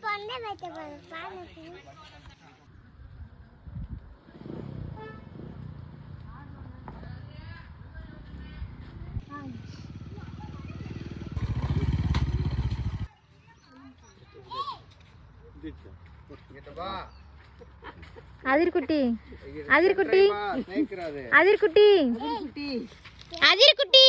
பொண்ணை வைக்க பாருங்க. அதிர்குட்டி. அதிர்குட்டி. அதிர்குட்டி. அதிர்குட்டி.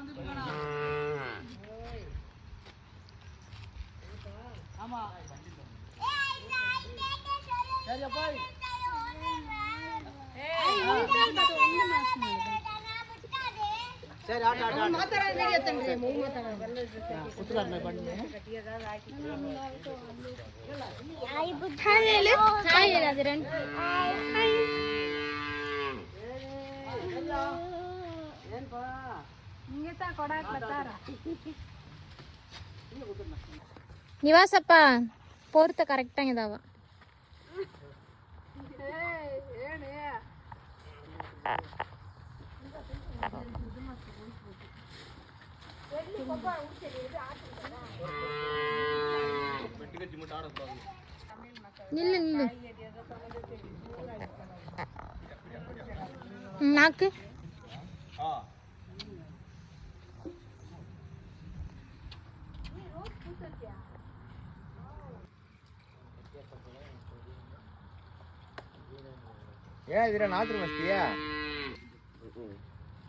ಸರಿ ಆಟ ಆಟ ಮಾತಾಡೋದು ನಡೆಯುತ್ತೇನ್ರಿ ಮೂವ್ ಮಾತಾಡೋದು ಕುತ್ಕೊಂಡು ಬನ್ನಿ ಹಾಯ್ ಬುದ್ಧ ಹೇಳು ಹಾಯ್ ಹೇಳು ಅದು ರೆಂಟ್ ಹಾಯ್ ಏನಪ್ಪಾ ನಿಂಗೆ ತಾ ಕೊಡಕ್ಕೆ ಬರ್ತಾರ ನಿವಾಸಪ್ಪ ಪೋರ್ತ ಕರೆಕ್ಟಾಗಿದಾವ ಹೇಳಿ நில்லு நில்லு. நாக்கு. ஏன் இதுல நாத்துரு மஸ்தியா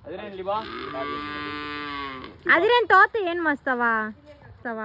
அதுல இல்லைவா ಅದ್ರೇನ್ ತೋತ ಏನ್ ಮಸ್ತವ ಮಸ್ತವ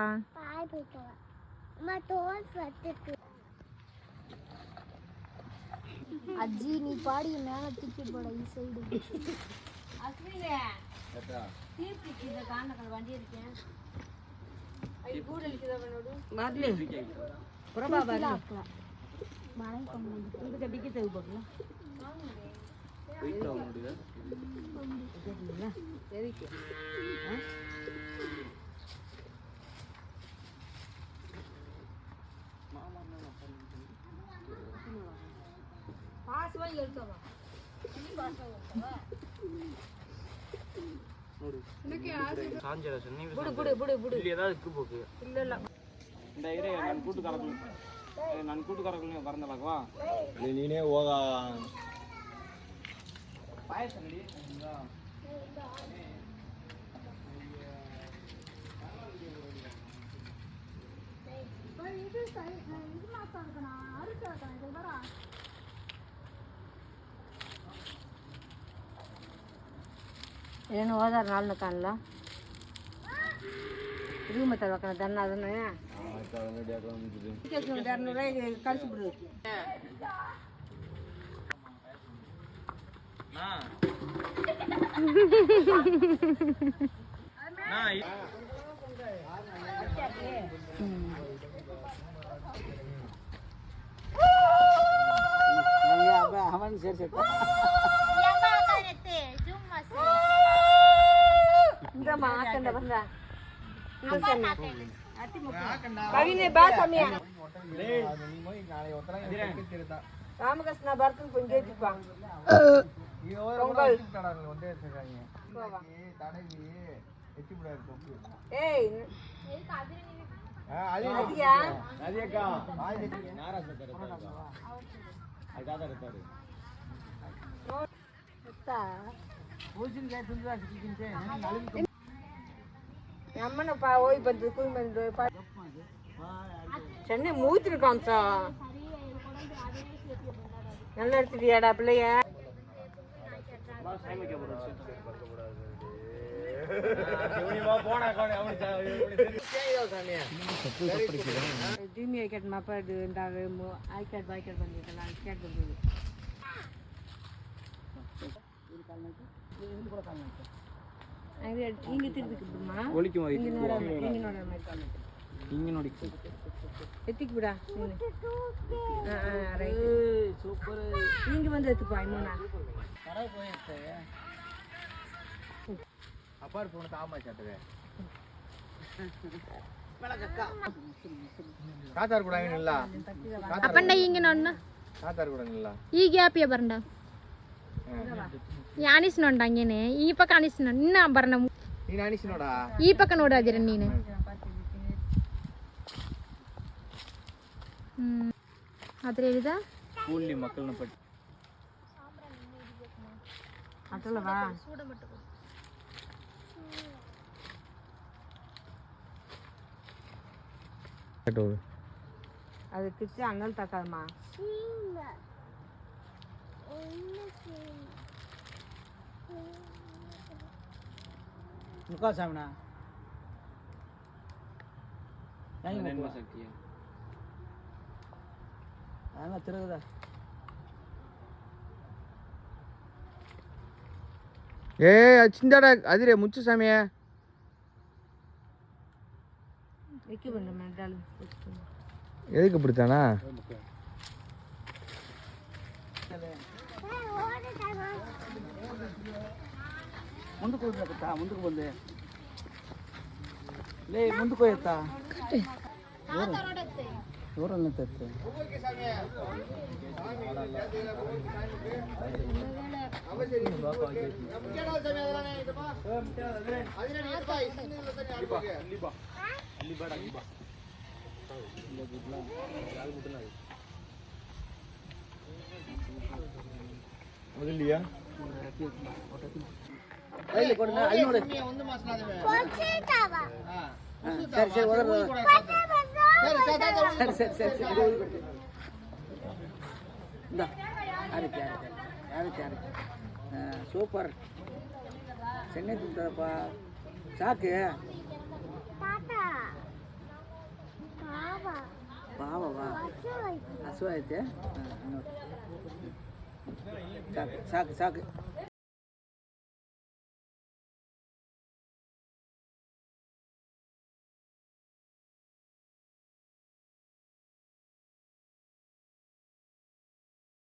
பாய் போயிட்டு அம்மா தோல் பத்துக்கு ಅಜ್ಜಿ ನೀ ಪಾಡಿ ಮ್ಯಾಲ ತಿಕ್ಕಿ ಬೇಡ ಈ ಸೈಡ್ ಇಲ್ಲಿ ஏதாவது இருக்கு போக்கு இல்ல இல்ல இந்த இரு நான் கூட்டு கறக்கணும் நான் கூட்டு கறக்கணும் பறந்தலாக்குவா ನೀನೇ ಹೋಗ பாயசம் ரெடி ಏನು ಹೋದಾರ ನಾಲ್ನ ಕಾಣಲ್ಲ ಇದು ಮತ್ತೆ ಅದ್ರ ದನ್ನ ಅದನ್ನ ಎರಡ್ನೂರ ಕಳಿಸ್ಬಿಡ್ರಿ ಅವನ್ ಸೇರ್ಸಕ್ಕ ಹಿಂಗಮ್ಮ ಹಾಕಂದ ಬಂದ ಕವಿನೇ ಬಾ ಸಮಯ ನಾಳೆ ಒತ್ತರ ರಾಮಕೃಷ್ಣ ಬರ್ತೀನಿ ಪುಂಜೇತಿಪ್ಪ பொங்கல். வந்து தடவி எச்சிபுடாரு தொப்பு. ஏய் சென்னை மூத்திருக்கான் சார். நல்லா எடுத்துட்டியாடா பிள்ளைய? ಕಾಂಸ நல்லா எடுத்துட்டியாடா பிள்ளைய தீமி ஐக்கட் மப்பாடு இந்த ஐக்கட் பாய்க்கட் பண்ணிருக்கலாம் ஐக்கட் ಬಂದಿದೆ அது இங்க திருப்பிக்குமா ஒலிக்கும் அது இங்க ನೋಡ இங்க ನೋಡ மாதிரி ಹಿಂಗೆ ನೋಡಿ ಎತ್ತಿಕ್ ಬಿಡ ಸೂಪರ್ ಹಿಂಗೆ ಬಂದು ಅಡವು ಹೋಗಿರ್ತೇವೆ ಅಪಾರ್ ಫೋನ್ ತಾಮಾಚೆ ಕಾತಾರ್ ಕೂಡ ಏನಿಲ್ಲ ಅಪ್ಪಣ್ಣ ಹಿಂಗೆ ನೋಡ ಕಾತಾರ್ ಕೂಡ ಏನಿಲ್ಲ ಈಗ ಯಾಪಿಯ ಬರಂಡ ಯಾನಿಸ್ ನೋಡ ಹಂಗೇನೆ ಈ ಪಕ್ಕ ಅನಿಸ್ ನೋಡ ಇನ್ನ ಬರಣ ನೀನು ಅನಿಸ್ ನೋಡ ಈ ಪಕ್ಕ ನೋಡಾದಿರ ನೀನು ಹ್ಮ್ ಆದ್ರೆ ಹೇಳಿದ ಸ್ಕೂಲ್ ಮಕ್ಕಳನ್ನ ಪಟ್ಟು அட்டலவா சூட மட்டும் அது கிச்சு அண்ணல் தக்காதுமா. முக்கா சாமினா. சக்தியா? திருகுதா. ಏ ಚಿಂದಾಡ ಅದಿರೇ ಮುಚ್ಚು ಸ್ವಾಮಿಯ ఎక్కి బండి మెడ్డాలు ಎದಕ್ಕೆ ಬಿಡ್ತಾನಾ ముందుకు వదిలేకత్తా ముందుకు పొందే లే ముందుకు పోయేత్తా ஊரெல்லாம் தேர்த்து முதல்லையா? கையில் கொடுங்க ஐநூறு. சரி சரி உதவி சரி சரி சரி சரி. இந்த யாருக்கு யாருக்கு யாருக்கு யாருக்கு சூப்பர். சென்னை தூத்தப்பா சாக்கு? பாவா. அசுவாயத்து சாக்கு சாக்கு சாக்கு.